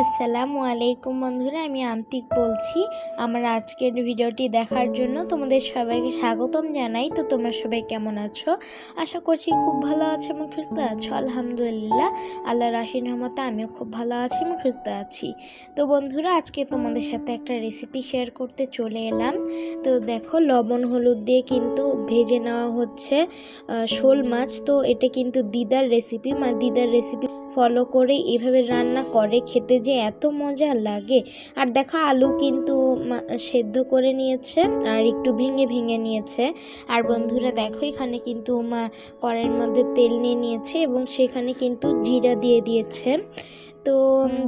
আসসালামু আলাইকুম বন্ধুরা, আমি আন্তিক বলছি। আমার আজকের ভিডিওটি দেখার জন্য তোমাদের সবাইকে স্বাগতম জানাই। তো তোমরা সবাই কেমন আছো? আশা করছি খুব ভালো আছো এবং সুস্থ আছো। আলহামদুলিল্লাহ, আল্লাহর রাশি রহমতে আমিও খুব ভালো আছি এবং সুস্থ আছি। তো বন্ধুরা, আজকে তোমাদের সাথে একটা রেসিপি শেয়ার করতে চলে এলাম। তো দেখো, লবণ, হলুদ দিয়ে কিন্তু ভেজে নেওয়া হচ্ছে শোল মাছ। তো এটা কিন্তু দিদার রেসিপি মা দিদার রেসিপি ফলো করে এভাবে রান্না করে। খেতে যে এত মজা লাগে। আর দেখা আলু কিন্তু সেদ্ধ করে নিয়েছে আর একটু ভেঙে ভেঙে নিয়েছে। আর বন্ধুরা দেখো এখানে কিন্তু মা কড়াইয়ের মধ্যে তেল নিয়ে নিয়েছে এবং সেখানে কিন্তু জিরা দিয়ে দিয়েছে। তো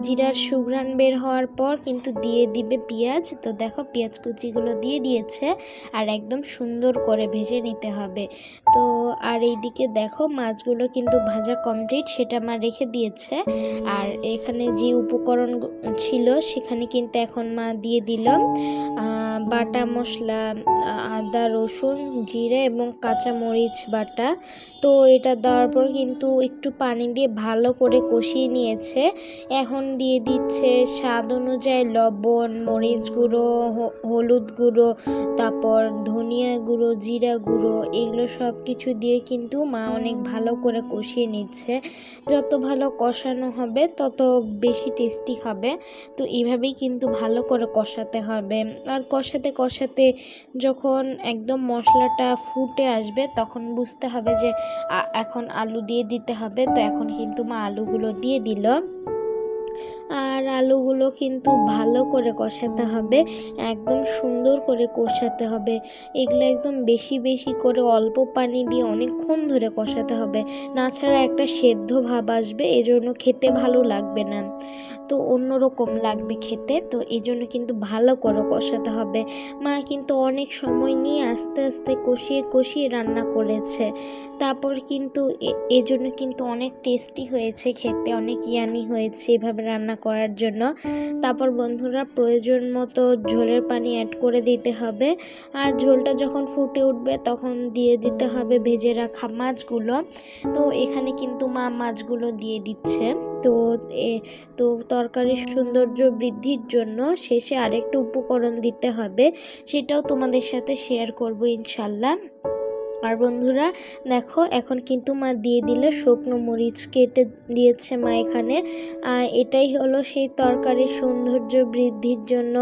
জিরার সুঘ্রাণ বের হওয়ার পর কিন্তু দিয়ে দিবে পেঁয়াজ। তো দেখো পেঁয়াজ কুচিগুলো দিয়ে দিয়েছে আর একদম সুন্দর করে ভেজে নিতে হবে। তো আর এইদিকে দেখো মাছগুলো কিন্তু ভাজা কমপ্লিট সেটা মা রেখে দিয়েছে। আর এখানে যে উপকরণ ছিল সেখানে কিন্তু এখন মা দিয়ে আহ, বাটা মশলা আদা রসুন জিরে এবং কাঁচা মরিচ বাটা। তো এটা দেওয়ার পর কিন্তু একটু পানি দিয়ে ভালো করে কষিয়ে নিয়েছে। এখন দিয়ে দিচ্ছে স্বাদ অনুযায়ী লবণ, মরিচ গুঁড়ো হলুদ গুঁড়ো, তারপর ধনিয়া গুঁড়ো, জিরা গুঁড়ো, এগুলো সব কিছু দিয়ে কিন্তু মা অনেক ভালো করে কষিয়ে নিচ্ছে। যত ভালো কষানো হবে, তত বেশি টেস্টি হবে। তো এইভাবেই কিন্তু ভালো করে কষাতে হবে। আর কষাতে কষাতে যখন একদম মশলাটা ফুটে আসবে, তখন বুঝতে হবে যে এখন আলু দিয়ে দিতে হবে। তো এখন কিন্তু মা আলুগুলো দিয়ে দিল। আর আলুগুলো কিন্তু ভালো করে কষাতে হবে, একদম সুন্দর করে কষাতে হবে। এগুলো একদম বেশি বেশি করে অল্প পানি দিয়ে অনেকক্ষণ ধরে কষাতে হবে। না ছাড়া একটা সেদ্ধ ভাব আসবে, এজন্য খেতে ভালো লাগবে না। তো অন্যরকম লাগবে খেতে। তো এই জন্য কিন্তু ভালো করে কষাতে হবে। মা কিন্তু অনেক সময় নিয়ে আস্তে আস্তে কষিয়ে কষিয়ে রান্না করেছে। তারপর কিন্তু এজন্য কিন্তু অনেক টেস্টি হয়েছে খেতে, অনেক ইয়ামি হয়েছে এভাবে রান্না করার জন্য। তারপর বন্ধুরা প্রয়োজন মতো ঝোলের পানি অ্যাড করে দিতে হবে। আর ঝোলটা যখন ফুটে উঠবে তখন দিয়ে দিতে হবে ভেজে রাখা মাছগুলো। তো এখানে কিন্তু মা মাছগুলো দিয়ে দিচ্ছে। তো এ তো তরকারির সৌন্দর্য বৃদ্ধির জন্য শেষে আরেকটা উপকরণ দিতে হবে সেটাও তোমাদের সাথে শেয়ার করব ইনশাল্লাহ। আর বন্ধুরা, দেখো, এখন কিন্তু মা দিয়ে দিল শুকনো মরিচ কেটে দিয়েছে মা এখানে। এটাই হলো সেই তরকারির সৌন্দর্য বৃদ্ধির জন্য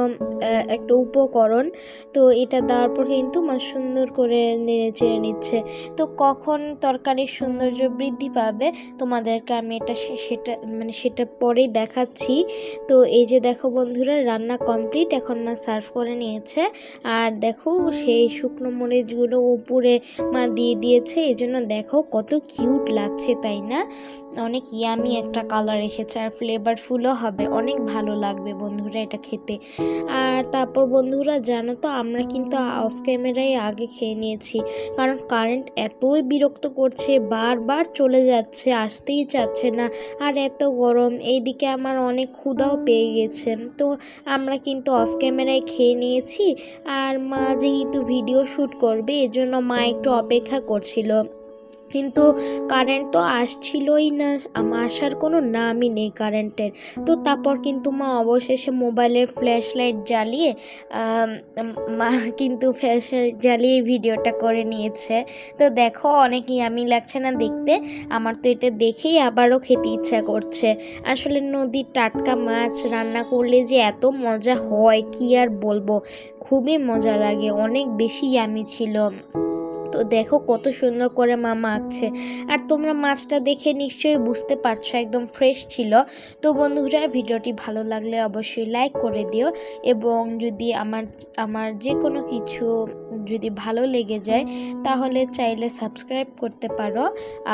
একটা উপকরণ। তো এটা দেওয়ার পর কিন্তু মা সুন্দর করে নেড়ে চেড়ে নিচ্ছে। তো কখন তরকারির সৌন্দর্য বৃদ্ধি পাবে, তোমাদেরকে আমি এটা সেটা মানে সেটা পরেই দেখাচ্ছি। তো এই যে দেখো বন্ধুরা, রান্না কমপ্লিট, এখন মা সার্ভ করে নিয়েছে। আর দেখো, সেই শুকনো মরিচগুলো উপরে মা দিয়ে দিয়েছে এই জন্য দেখো কত কিউট লাগছে, তাই না? অনেক ইয়ামি একটা কালার এসেছে আর ফ্লেভারফুলও হবে, অনেক ভালো লাগবে বন্ধুরা এটা খেতে। আর তারপর বন্ধুরা জানো তো, আমরা কিন্তু অফ ক্যামেরায় আগে খেয়ে নিয়েছি, কারণ কারেন্ট এতই বিরক্ত করছে, বারবার চলে যাচ্ছে, আসতেই চাচ্ছে না, আর এত গরম, এইদিকে আমার অনেক ক্ষুধাও পেয়ে গেছে। তো আমরা কিন্তু অফ ক্যামেরায় খেয়ে নিয়েছি, আর মা যেহেতু ভিডিও শ্যুট করবে, এজন্য মা একটু অপেক্ষা করছিল। কিন্তু কারেন্ট তো আসছিলই না আসার কোনো নামই নেই কারেন্টের তো তারপর কিন্তু মা অবশেষে মোবাইলের ফ্ল্যাশ লাইট জ্বালিয়ে মা কিন্তু ফ্ল্যাশ লাইট জ্বালিয়ে ভিডিওটা করে নিয়েছে। তো দেখো অনেক ইয়ামি লাগছে না দেখতে, আমার তো এটা দেখেই আবারও খেতে ইচ্ছা করছে। আসলে নদীর টাটকা মাছ রান্না করলে যে এত মজা হয়, কি আর বলব? খুবই মজা লাগে, অনেক বেশি ইয়ামি ছিল। তো দেখো কত সুন্দর করে মা মাখছে আর তোমরা মাছটা দেখে নিশ্চয়ই বুঝতে পারছ, একদম ফ্রেশ ছিল। তো বন্ধুরা, ভিডিওটি ভালো লাগলে অবশ্যই লাইক করে দিও এবং যদি আমার আমার যে কোনো কিছু যদি ভালো লেগে যায়, তাহলে চাইলে সাবস্ক্রাইব করতে পারো।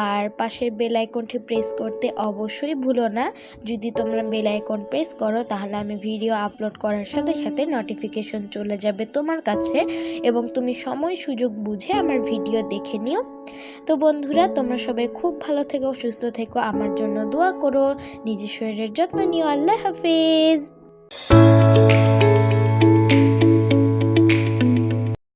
আর পাশের বেল আইকনটি প্রেস করতে অবশ্যই ভুলো না। যদি তোমরা বেল আইকন প্রেস করো, তাহলে আমি ভিডিও আপলোড করার সাথে সাথে নোটিফিকেশন চলে যাবে তোমার কাছে এবং তুমি সময় সুযোগ বুঝে আমার ভিডিও দেখে নিও। তো বন্ধুরা, তোমরা সবাই খুব ভালো থেকো, সুস্থ থেকো। আমার জন্য দোয়া করো। নিজের শরীরের যত্ন নিও। আল্লাহ হাফেজ।